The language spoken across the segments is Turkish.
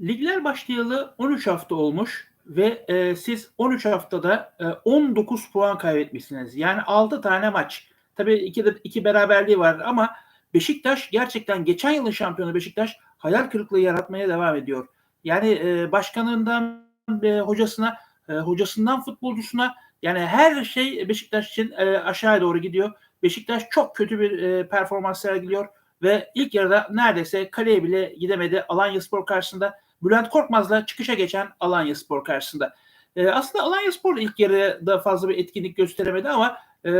Ligler başlayalı 13 hafta olmuş ve e, siz 13 haftada e, 19 puan kaybetmişsiniz. Yani 6 tane maç. Tabii iki, de, iki beraberliği var ama Beşiktaş gerçekten geçen yılın şampiyonu Beşiktaş hayal kırıklığı yaratmaya devam ediyor. Yani e, başkanından e, hocasına, e, hocasından futbolcusuna yani her şey Beşiktaş için e, aşağıya doğru gidiyor. Beşiktaş çok kötü bir e, performans sergiliyor ve ilk yarıda neredeyse kaleye bile gidemedi Alanya Spor karşısında. Bülent Korkmaz'la çıkışa geçen Alanya Spor karşısında. E, aslında Alanya Spor ilk yarıda fazla bir etkinlik gösteremedi ama e,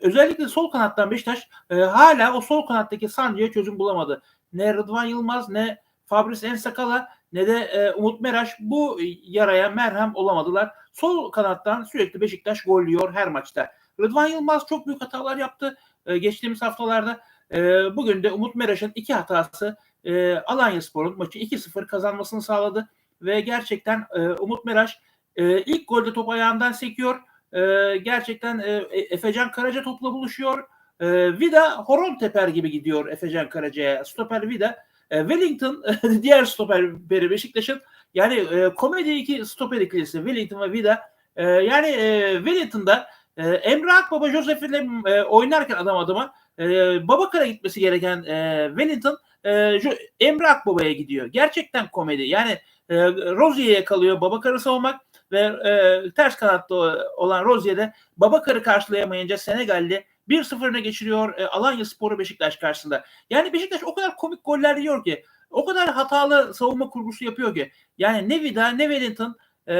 özellikle sol kanattan Beşiktaş e, hala o sol kanattaki sancıya çözüm bulamadı. Ne Rıdvan Yılmaz ne Fabrice Ensakala ne de e, Umut Meraş bu yaraya merhem olamadılar. Sol kanattan sürekli Beşiktaş gol yiyor her maçta. Rıdvan Yılmaz çok büyük hatalar yaptı e, geçtiğimiz haftalarda. E, bugün de Umut Meraş'ın iki hatası e, Alanya Spor'un maçı 2-0 kazanmasını sağladı. Ve gerçekten e, Umut Meraş e, ilk golde top ayağından sekiyor. E, gerçekten e, Efecan Karaca topla buluşuyor. E, Vida horon teper gibi gidiyor Efecan Karaca'ya. Stoper Vida. E, Wellington diğer stoperi Beşiktaş'ın yani e, komedi iki stoper ikilisi Wellington ve Vida. E, yani e, Wellington'da e, Emre Akbaba Joseph ile e, oynarken adam adıma e, Babakar'a gitmesi gereken e, Wellington e, Emre Akbaba'ya gidiyor. Gerçekten komedi. Yani e, Rozier'e kalıyor Babakar'ı savunmak ve e, ters kanatta olan Rozier'de Babakar'ı karşılayamayınca Senegalli 1-0 öne geçiriyor e, Alanya Sporu Beşiktaş karşısında. Yani Beşiktaş o kadar komik goller yiyor ki o kadar hatalı savunma kurgusu yapıyor ki yani ne Vida ne Wellington e,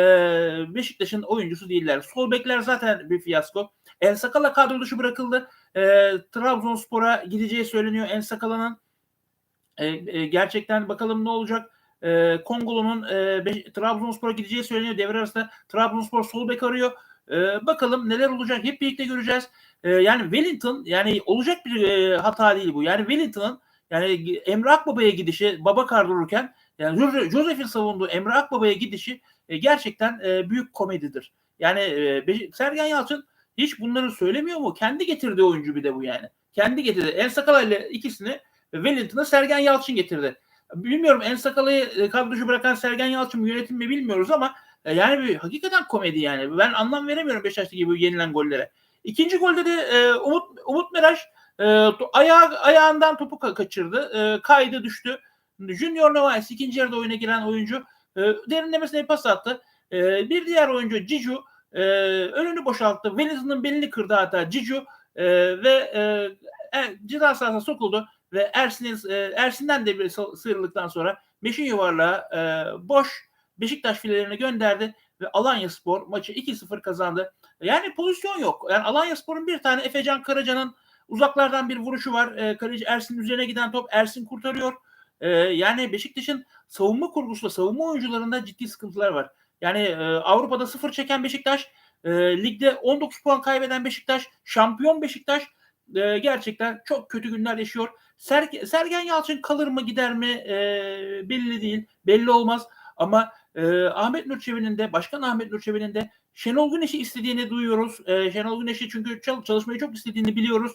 Beşiktaş'ın oyuncusu değiller. Sol bekler zaten bir fiyasko. El Sakala kadro dışı bırakıldı. E, Trabzonspor'a gideceği söyleniyor El Sakala'nın. E, e, gerçekten bakalım ne olacak. E, Kongolu'nun e, Trabzonspor'a gideceği söyleniyor. Devre arasında Trabzonspor sol bek arıyor. E, bakalım neler olacak hep birlikte göreceğiz. E, yani Wellington yani olacak bir e, hata değil bu. Yani Wellington'ın yani Emre Akbaba'ya gidişi baba kardururken yani Joseph'in savunduğu Emre Akbaba'ya gidişi e, gerçekten e, büyük komedidir. Yani e, Sergen Yalçın hiç bunları söylemiyor mu? Kendi getirdiği oyuncu bir de bu yani. Kendi getirdi. En Sakala ile ikisini Wellington'a Sergen Yalçın getirdi. Bilmiyorum En Sakala'yı e, kadrocu bırakan Sergen Yalçın mı yönetim mi bilmiyoruz ama e, yani bir hakikaten komedi yani. Ben anlam veremiyorum Beşiktaş'taki bu yenilen gollere. İkinci golde de e, Umut Umut Meraş e, ayağı, ayağından topu kaçırdı. E, kaydı düştü. Junior Novaes ikinci yarıda oyuna giren oyuncu e, derinlemesine pas attı. E, bir diğer oyuncu Cicu e, önünü boşalttı. Wellington'ın belini kırdı hatta Cicu e, ve e, e, ceza sahasına sokuldu ve Ersin'in e, Ersin'den de bir sıyrıldıktan sonra Beşin yuvarlağı e, boş Beşiktaş filelerine gönderdi ve Alanya Spor maçı 2-0 kazandı. Yani pozisyon yok. Yani Alanya Spor'un bir tane Efecan Karaca'nın uzaklardan bir vuruşu var. E, Kaleci Ersin'in üzerine giden top Ersin kurtarıyor. Yani Beşiktaş'ın savunma kurgusunda, savunma oyuncularında ciddi sıkıntılar var. Yani Avrupa'da sıfır çeken Beşiktaş, e, ligde 19 puan kaybeden Beşiktaş, şampiyon Beşiktaş gerçekten çok kötü günler yaşıyor. Ser, Sergen Yalçın kalır mı gider mi e, belli değil, belli olmaz. Ama e, Ahmet Nur Çebi'nin de, Başkan Ahmet Nur Çebi'nin de Şenol Güneş'i istediğini duyuyoruz. E, Şenol Güneş'i çünkü çalışmayı çok istediğini biliyoruz.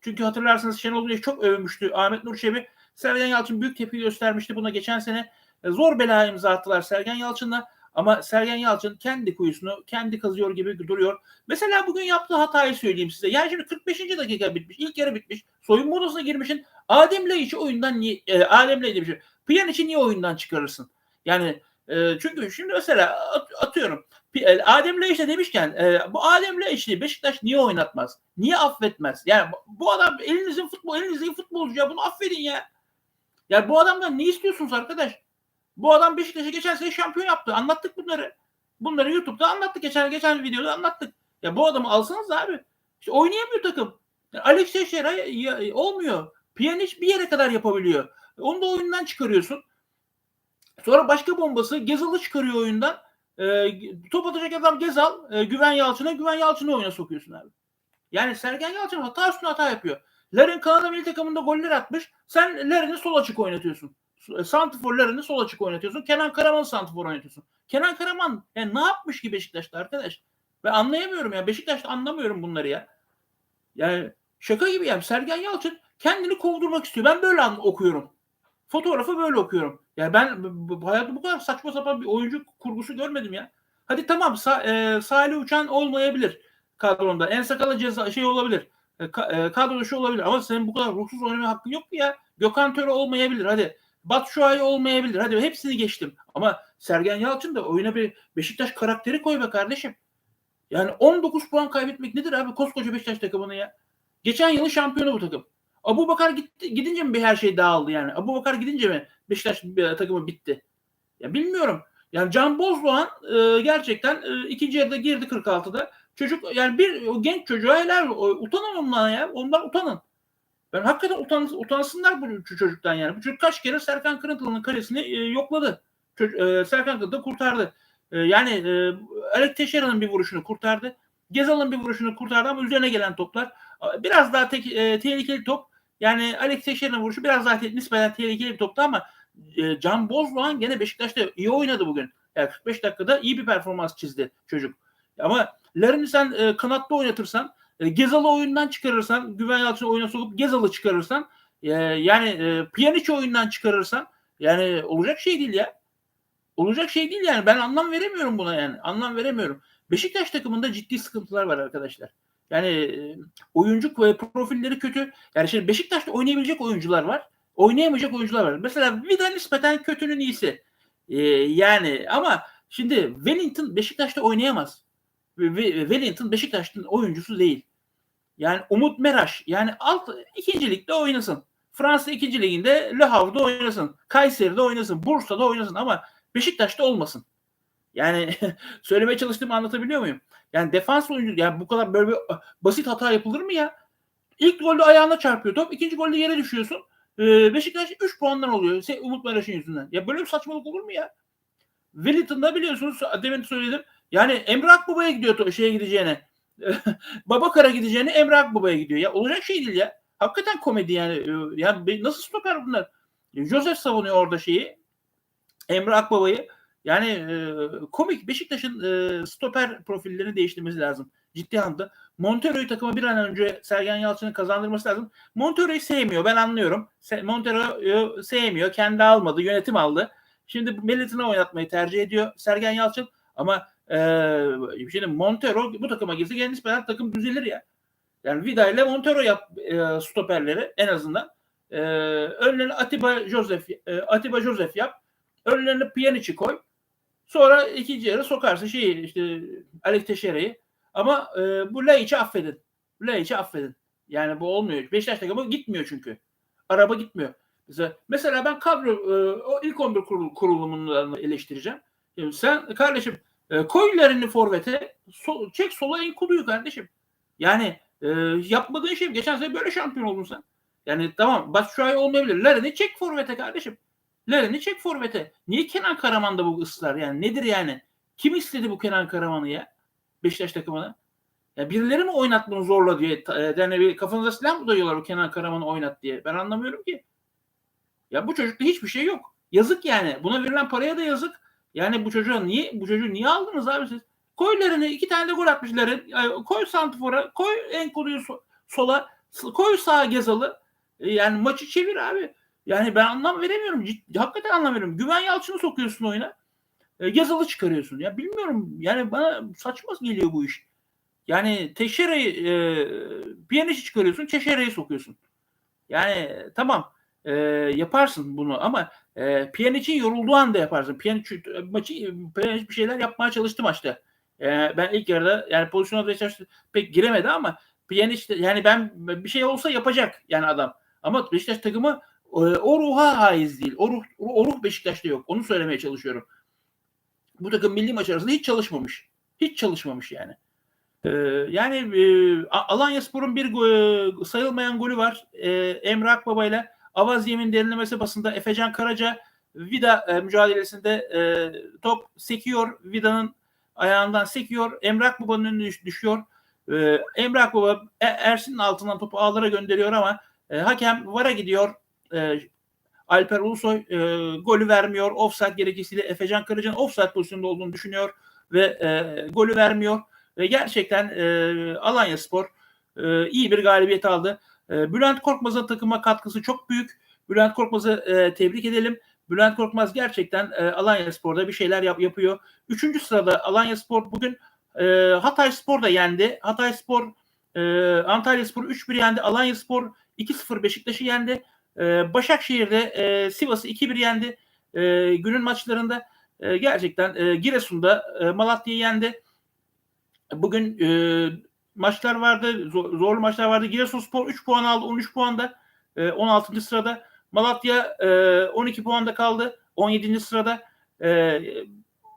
Çünkü hatırlarsınız Şenol Güneş çok övmüştü Ahmet Nur Çebi. Sergen Yalçın büyük tepki göstermişti buna geçen sene. E, zor bela imza attılar Sergen Yalçın'la. Ama Sergen Yalçın kendi kuyusunu kendi kazıyor gibi duruyor. Mesela bugün yaptığı hatayı söyleyeyim size. Yani şimdi 45. dakika bitmiş. ilk yarı bitmiş. Soyunma odasına girmişin. Adem Laiç'i oyundan niye e, Adem demişim. Pjanic'i niye oyundan çıkarırsın? Yani e, çünkü şimdi mesela at, atıyorum. E, Adem Laiç de demişken e, bu Adem Laiç'i Beşiktaş niye oynatmaz? Niye affetmez? Yani bu adam elinizin futbol elinizin futbolcu ya bunu affedin ya. Yani bu adamdan ne istiyorsunuz arkadaş? Bu adam Beşiktaş'ı geçen sene şampiyon yaptı. Anlattık bunları. Bunları YouTube'da anlattık. Geçen geçen videoda anlattık. Ya bu adamı alsanız abi. İşte oynayamıyor takım. Yani Alex Teixeira olmuyor. Pjanic bir yere kadar yapabiliyor. Onu da oyundan çıkarıyorsun. Sonra başka bombası Gezal'ı çıkarıyor oyundan. E, top atacak adam Gezal. E, Güven Yalçın'a Güven Yalçın'ı oyuna sokuyorsun abi. Yani Sergen Yalçın hata üstüne hata yapıyor. Larin Kanada milli takımında goller atmış. Sen Larin'i sol açık oynatıyorsun. E, santiforlarını sol açık oynatıyorsun. Kenan Karaman santifor oynatıyorsun. Kenan Karaman yani ne yapmış ki Beşiktaş'ta arkadaş? Ben anlayamıyorum ya. Beşiktaş'ta anlamıyorum bunları ya. Yani şaka gibi yani. Sergen Yalçın kendini kovdurmak istiyor. Ben böyle okuyorum. fotoğrafı böyle okuyorum. Yani ben hayatımda bu kadar saçma sapan bir oyuncu kurgusu görmedim ya. Hadi tamam sa, e, Salih Uçan olmayabilir kadronda. En sakalı ceza şey olabilir. E, ka, e, kadroda şu olabilir ama senin bu kadar ruhsuz oynama hakkın yok mu ya? Gökhan Töre olmayabilir. Hadi Batu Şuay olmayabilir. Hadi hepsini geçtim. Ama Sergen Yalçın da oyuna bir Beşiktaş karakteri koy be kardeşim. Yani 19 puan kaybetmek nedir abi koskoca Beşiktaş takımını ya? Geçen yılı şampiyonu bu takım. Abu Bakar gitti, gidince mi bir her şey dağıldı yani? Abu Bakar gidince mi Beşiktaş e, takımı bitti? Ya bilmiyorum. Yani Can Bozdoğan e, gerçekten e, ikinci yarıda girdi 46'da. Çocuk yani bir o genç çocuğa helal utanın ondan ya. Ondan utanın. Ben hakikaten utan, utansınlar bu çocuktan yani. Bu çocuk kaç kere Serkan Kırıntılı'nın kalesini e, yokladı. Çocuk, e, Serkan Kırıntılı kurtardı. E, yani e, Alek Teşera'nın bir vuruşunu kurtardı. Gezal'ın bir vuruşunu kurtardı ama üzerine gelen toplar biraz daha tek, e, tehlikeli top. Yani Alex Teixeira'nın vuruşu biraz daha te- nispeten tehlikeli bir toptu ama e, Can Bozdoğan gene Beşiktaş'ta iyi oynadı bugün. Yani 45 dakikada iyi bir performans çizdi çocuk. Ama Larin'i sen e, kanatta oynatırsan, e, Gezal'ı oyundan çıkarırsan, Güven Yalçın'ı oyuna sokup Gezal'ı çıkarırsan, e, yani e, Pjanic oyundan çıkarırsan, yani olacak şey değil ya. Olacak şey değil yani. Ben anlam veremiyorum buna yani. Anlam veremiyorum. Beşiktaş takımında ciddi sıkıntılar var arkadaşlar. Yani e, oyuncu profilleri kötü. Yani şimdi Beşiktaş'ta oynayabilecek oyuncular var. Oynayamayacak oyuncular var. Mesela Vida nispeten kötünün iyisi. Ee, yani ama şimdi Wellington Beşiktaş'ta oynayamaz. Wellington Beşiktaş'ın oyuncusu değil. Yani Umut Meraş yani alt ikinci ligde oynasın. Fransa ikinci liginde Le Havre'da oynasın. Kayseri'de oynasın. Bursa'da oynasın ama Beşiktaş'ta olmasın. Yani söylemeye çalıştığımı anlatabiliyor muyum? Yani defans oyuncu yani bu kadar böyle bir ah, basit hata yapılır mı ya? İlk golde ayağına çarpıyor top. ikinci golde yere düşüyorsun. Ee, Beşiktaş 3 puandan oluyor. Umut Meraş'ın yüzünden. Ya böyle bir saçmalık olur mu ya? Wellington'da biliyorsunuz demin söyledim. Yani Emre Akbaba'ya gidiyor şeye gideceğine. Babakar'a gideceğine Emre Akbaba'ya gidiyor. Ya olacak şey değil ya. Hakikaten komedi yani. Ee, ya nasıl stoper bunlar? Joseph savunuyor orada şeyi. Emre Akbaba'yı. Yani e, komik Beşiktaş'ın e, stoper profillerini değiştirmesi lazım. Ciddi anlamda. Montero'yu takıma bir an önce Sergen Yalçın'ın kazandırması lazım. Montero'yu sevmiyor ben anlıyorum. Montero'yu sevmiyor. Kendi almadı. Yönetim aldı. Şimdi Melit'ini oynatmayı tercih ediyor Sergen Yalçın. Ama e, şimdi Montero bu takıma girse gene nispeten takım düzelir ya. Yani Vida ile Montero yap e, stoperleri en azından. E, önlerine Atiba Joseph e, Atiba Joseph yap. Önlerine Pjanic'i koy. Sonra ikinci yarı sokarsın şeyi işte Alex Teixeira'yı. Ama e, bu Laiç'i affedin. Laiç'i affedin. Yani bu olmuyor. Beşiktaş takımı gitmiyor çünkü. Araba gitmiyor. Mesela, mesela ben kadro e, o ilk 11 kurul, kurulumunu eleştireceğim. Yani sen kardeşim e, forvete so, çek sola Enkudu'yu kardeşim. Yani e, yapmadığın şey geçen sene böyle şampiyon oldun sen. Yani tamam Batshuayi olmayabilir. Larin'i çek forvete kardeşim. Larin'i çek forvete. Niye Kenan Karaman'da bu ısrar yani? Nedir yani? Kim istedi bu Kenan Karaman'ı ya? Beşiktaş takımını. Ya birileri mi oynat bunu zorla diye yani bir kafanıza silah mı dayıyorlar o Kenan Karaman'ı oynat diye. Ben anlamıyorum ki. Ya bu çocukta hiçbir şey yok. Yazık yani. Buna verilen paraya da yazık. Yani bu çocuğa niye bu çocuğu niye aldınız abi siz? Koy Larin'i iki tane de gol atmışların. Koy Santifor'a, koy Enkudu'yu sola, koy sağa Gezal'ı. E, yani maçı çevir abi. Yani ben anlam veremiyorum. Ciddi, hakikaten anlam veremiyorum. Güven Yalçın'ı sokuyorsun oyuna. E, Gezal'ı çıkarıyorsun. Ya bilmiyorum. Yani bana saçma geliyor bu iş. Yani Teşere'yi e, Piyanic'i çıkarıyorsun. Teşere'yi sokuyorsun. Yani tamam e, yaparsın bunu ama e, Piyanic'in yorulduğu anda yaparsın. Piyanic maçı Piyanic bir şeyler yapmaya çalıştı maçta. E, ben ilk yarıda yani pozisyona da pek giremedi ama Piyanic yani ben bir şey olsa yapacak yani adam. Ama Beşiktaş takımı o ruha haiz değil. O ruh, o ruh Beşiktaş'ta yok. Onu söylemeye çalışıyorum. Bu takım milli maç arasında hiç çalışmamış. Hiç çalışmamış yani. Ee, yani e, Alanya Spor'un bir e, sayılmayan golü var. E, Emre Akbaba ile Avaz Yemin derinlemesi basında Efecan Karaca Vida e, mücadelesinde e, top sekiyor. Vida'nın ayağından sekiyor. Emre Akbaba'nın önüne düşüyor. E, Emre Akbaba e, Ersin'in altından topu ağlara gönderiyor ama e, hakem VAR'a gidiyor. E, Alper Ulusoy e, golü vermiyor. Offside gerekçesiyle Efecan Karacan offside pozisyonunda olduğunu düşünüyor ve e, golü vermiyor. Ve gerçekten e, Alanya Spor e, iyi bir galibiyet aldı. E, Bülent Korkmaz'ın takıma katkısı çok büyük. Bülent Korkmaz'ı e, tebrik edelim. Bülent Korkmaz gerçekten e, Alanya Spor'da bir şeyler yap, yapıyor. Üçüncü sırada Alanya Spor bugün e, Hatay Spor da yendi. Hatay Spor e, Antalya Spor 3-1 yendi. Alanya Spor 2-0 Beşiktaş'ı yendi. E, Başakşehir'de e, Sivas'ı 2-1 yendi. E, günün maçlarında e, gerçekten e, Giresun'da e, Malatya'yı yendi. Bugün e, maçlar vardı. Zor, zorlu maçlar vardı. Giresunspor 3 puan aldı. 13 puanda. E, 16. sırada. Malatya e, 12 puanda kaldı. 17. sırada. E,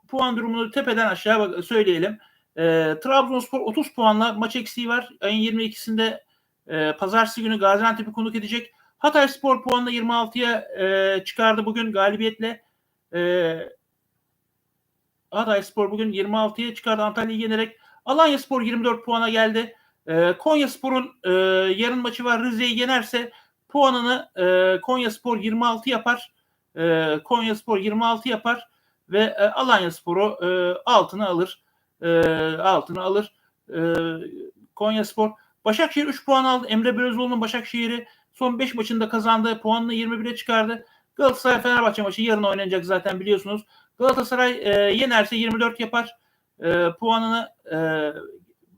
puan durumunu tepeden aşağı söyleyelim. E, Trabzonspor 30 puanla maç eksiği var. Ayın 22'sinde e, pazartesi günü Gaziantep'i konuk edecek. Hatay Spor puanla 26'ya e, çıkardı bugün galibiyetle. E, Hatay Spor bugün 26'ya çıkardı Antalya'yı yenerek. Alanya Spor 24 puana geldi. E, Konya Spor'un e, yarın maçı var. Rize'yi yenerse puanını e, Konya Spor 26 yapar. E, Konya Spor 26 yapar ve e, Alanya Spor'u e, altına alır. E, altına alır. E, Konya Spor. Başakşehir 3 puan aldı. Emre Belözoğlu'nun Başakşehir'i son 5 maçında kazandı. Puanını 21'e çıkardı. Galatasaray Fenerbahçe maçı yarın oynanacak zaten biliyorsunuz. Galatasaray e, yenerse 24 yapar. E, puanını e,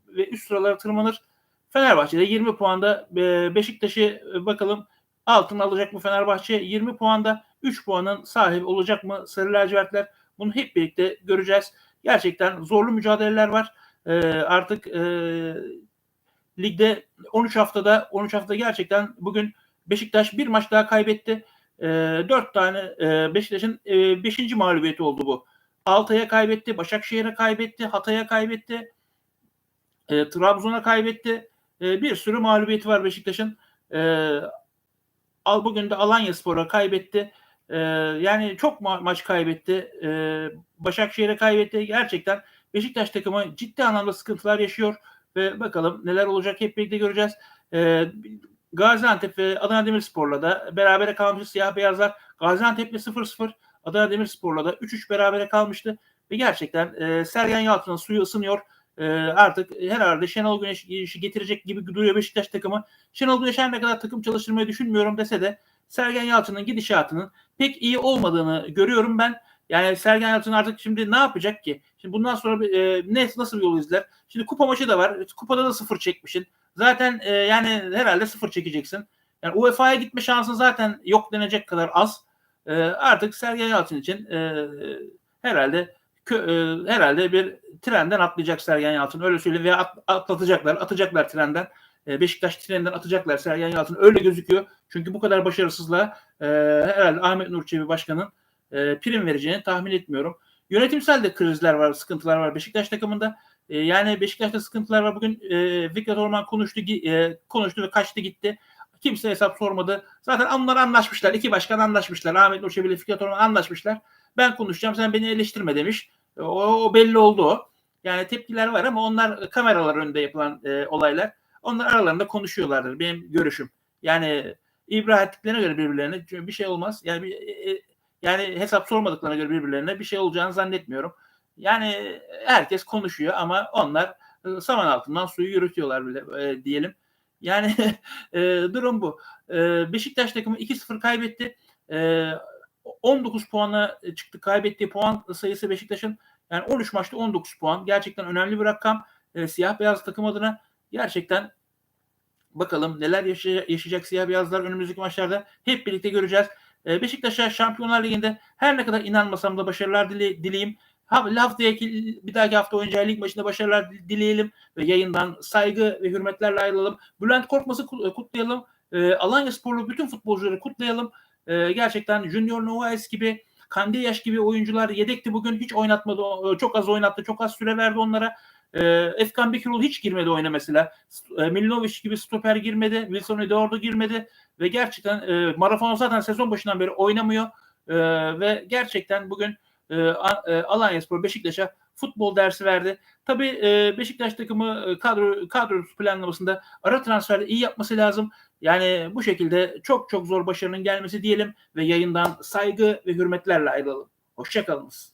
ve üst sıralara tırmanır. Fenerbahçe'de 20 puanda e, Beşiktaş'ı e, bakalım altına alacak mı Fenerbahçe? 20 puanda 3 puanın sahibi olacak mı Sarı Lacivertler? Bunu hep birlikte göreceğiz. Gerçekten zorlu mücadeleler var. E, artık e, ligde 13 haftada 13 hafta gerçekten bugün Beşiktaş bir maç daha kaybetti. E, 4 tane e, Beşiktaş'ın 5. E, mağlubiyeti oldu bu. Altay'a kaybetti, Başakşehir'e kaybetti, Hatay'a kaybetti, e, Trabzon'a kaybetti. E, bir sürü mağlubiyeti var Beşiktaş'ın. E, al bugün de Alanya Spor'a kaybetti. E, yani çok ma- maç kaybetti. E, Başakşehir'e kaybetti. Gerçekten Beşiktaş takımı ciddi anlamda sıkıntılar yaşıyor ve bakalım neler olacak hep birlikte göreceğiz. E, Gaziantep ve Adana Demirspor'la da berabere kalmıştı siyah beyazlar. Gaziantep'le 0-0, Adana Demirspor'la da 3-3 berabere kalmıştı ve gerçekten e, Sergen Yalçın'ın suyu ısınıyor. E, artık herhalde Şenol Güneş işi getirecek gibi duruyor Beşiktaş takımı. Şenol Güneş her ne kadar takım çalıştırmayı düşünmüyorum dese de Sergen Yalçın'ın gidişatının pek iyi olmadığını görüyorum ben. Yani Sergen Yalçın artık şimdi ne yapacak ki? Şimdi bundan sonra e, ne nasıl bir yol izler? Şimdi kupa maçı da var. Kupada da sıfır çekmişsin. Zaten e, yani herhalde sıfır çekeceksin. Yani UEFA'ya gitme şansın zaten yok denecek kadar az. E, artık Sergen Yalçın için e, herhalde kö, e, herhalde bir trenden atlayacak Sergen Yalçın. Öyle söyleyeyim veya at, atlatacaklar, atacaklar trenden. E, Beşiktaş treninden atacaklar Sergen Yalçın. Öyle gözüküyor. Çünkü bu kadar başarısızlığa e, herhalde Ahmet Nur Çebi Başkan'ın e, prim vereceğini tahmin etmiyorum. Yönetimsel de krizler var, sıkıntılar var Beşiktaş takımında. E, yani Beşiktaş'ta sıkıntılar var. Bugün e, Fikret Orman konuştu, e, konuştu ve kaçtı gitti. Kimse hesap sormadı. Zaten onlar anlaşmışlar. İki başkan anlaşmışlar. Ahmet Nur ile Fikret Orman anlaşmışlar. Ben konuşacağım sen beni eleştirme demiş. O, o belli oldu o. Yani tepkiler var ama onlar kameralar önünde yapılan e, olaylar. Onlar aralarında konuşuyorlardır benim görüşüm. Yani ibra ettiklerine göre birbirlerine bir şey olmaz. Yani bir, e, yani hesap sormadıklarına göre birbirlerine bir şey olacağını zannetmiyorum. Yani herkes konuşuyor ama onlar e, saman altından suyu yürütüyorlar bile e, diyelim. Yani e, durum bu. E, Beşiktaş takımı 2-0 kaybetti. E, 19 puana çıktı. Kaybettiği puan sayısı Beşiktaş'ın yani 13 maçta 19 puan. Gerçekten önemli bir rakam. E, siyah beyaz takım adına gerçekten bakalım neler yaşayacak, yaşayacak siyah beyazlar önümüzdeki maçlarda hep birlikte göreceğiz. E, Beşiktaş'a Şampiyonlar Ligi'nde her ne kadar inanmasam da başarılar dile, dileyim. Ha, haftaya bir dahaki hafta oynayacağı lig maçında başarılar dileyelim ve yayından saygı ve hürmetlerle ayrılalım. Bülent Korkmaz'ı kutlayalım. E, Alanya Sporlu bütün futbolcuları kutlayalım. E, gerçekten Junior Novaes gibi Kandiyaş gibi oyuncular yedekti bugün hiç oynatmadı. Çok az oynattı. Çok az süre verdi onlara. E, Efkan Bekirol hiç girmedi oyuna mesela. E, Milinovic gibi stoper girmedi. Wilson Eduardo girmedi. Ve gerçekten e, Marafon zaten sezon başından beri oynamıyor. E, ve gerçekten bugün e, Alanya Spor Beşiktaş'a futbol dersi verdi. Tabii e, Beşiktaş takımı kadro kadro planlamasında ara transferde iyi yapması lazım. Yani bu şekilde çok çok zor başarının gelmesi diyelim ve yayından saygı ve hürmetlerle ayrılalım. Hoşçakalınız.